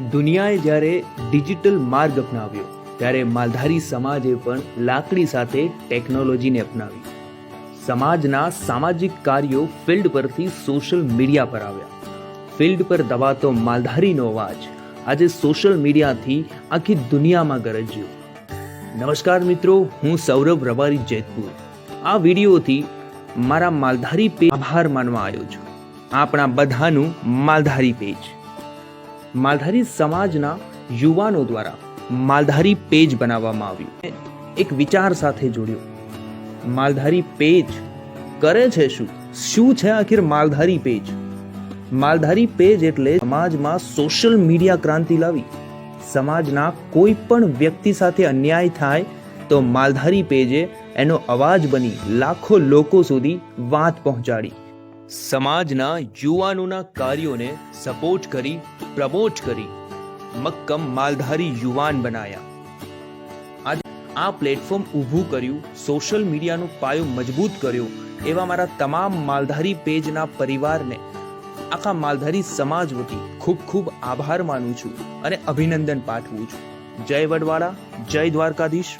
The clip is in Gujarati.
દુનિયાએ જ્યારે ડિજિટલ માર્ગ અપનાવ્યો, ત્યારે માલધારી સમાજે પણ લાકડી સાથે ટેકનોલોજીને અપનાવી. સમાજના સામાજિક કાર્યો ફિલ્ડ પરથી સોશિયલ મીડિયા પર આવ્યા. ફિલ્ડ પર દબાતો માલધારીનો અવાજ આજે સોશિયલ મીડિયાથી આખી દુનિયામાં ગરજ્યો. નમસ્કાર મિત્રો, હું સૌરભ રબારી જેતપુર. આ વિડીયોથી મારા માલધારી પેજ આભાર માનવા આવ્યો છું. આપણા બધાનું માલધારી પેજ માલધારી સમાજના યુવાનો દ્વારા માલધારી પેજ બનાવવામાં આવ્યું. એક વિચાર સાથે જોડ્યો. માલધારી પેજ કરે છે શું? શું છે આખિર માલધારી પેજ? માલધારી પેજ એટલે સમાજમાં સોશિયલ મીડિયા ક્રાંતિ લાવી. સમાજના કોઈ પણ વ્યક્તિ સાથે અન્યાય થાય તો માલધારી પેજે એનો અવાજ બની લાખો લોકો સુધી વાત પહોંચાડી. સમાજના યુવાનોના કાર્યોને સપોર્ટ કરી, પ્રમોટ કરી મક્કમ માલધારી યુવાન બનાયા. આ પ્લેટફોર્મ ઊભું કર્યું, સોશિયલ મીડિયાનું પાયો મજબૂત કર્યો એવા મારા તમામ માલધારી પેજના પરિવારને. આખા માલધારી સમાજ વતી ખૂબ ખૂબ આભાર માનું છું અને અભિનંદન પાઠવું છું. જય વડવાળા, જય દ્વારકાધીશ.